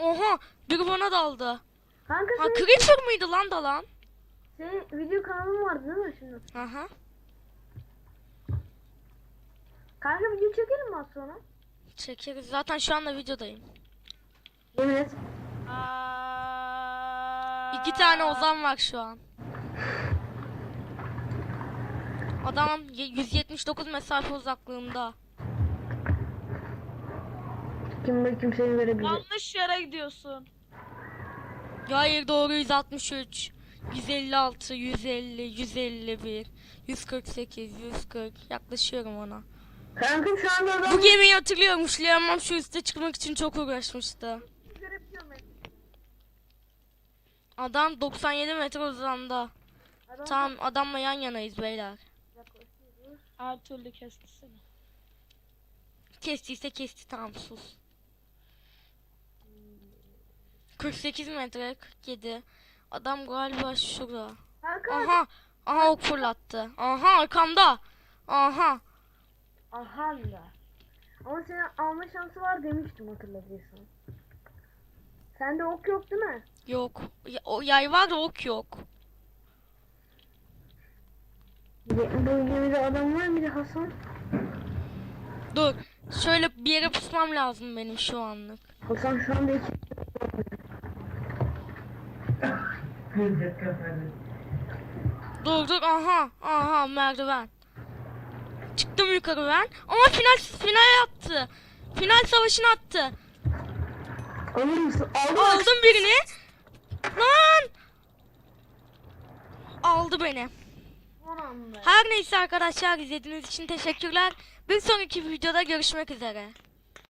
Oha biri bana daldı. Kanka Ha senin, Creature mıydı lan dalan? senin video kanalın vardı değil mi şimdi? Aha. Kanka video çekelim mi az sonra? Çekeriz. Zaten şu anda videodayım. Yemin et. İki tane Ozan var şu an. Adam ye- 179 mesafe uzaklığında. Kim be kimseyi verebilir. Yanlış yere gidiyorsun. Ya hayır doğru 163. 156, 150, 151, 148, 140. Yaklaşıyorum ona. Kanka şu anda adam... Bu gemiyi hatırlıyorum. Leonmam şu üste çıkmak için çok uğraşmıştı. Adam 97 metre uzanda. Adam- Tamam adamla yan yanayız beyler. Her türlü kesti seni. Kestiyse kesti tamam sus. 48 metre 47. Adam galiba şurada. Aha. Aha ok fırlattı. Aha arkamda. Aha. Aha da. Ama senin alma şansı var demiştim hatırladıysan. Sende ok yok değil mi? Yok. Ya- o yay var da ok yok. Bu gemide adam var mıydı Hasan? Dur. Şöyle bir yere pusmam lazım benim şu anlık. Hasan şu anda iki... Dur dur aha aha merdiven. Çıktım yukarı ben. Ama final final attı. Final savaşını attı. Aldım birini. Lan! Aldı beni. Her neyse arkadaşlar izlediğiniz için teşekkürler. Bir sonraki videoda görüşmek üzere.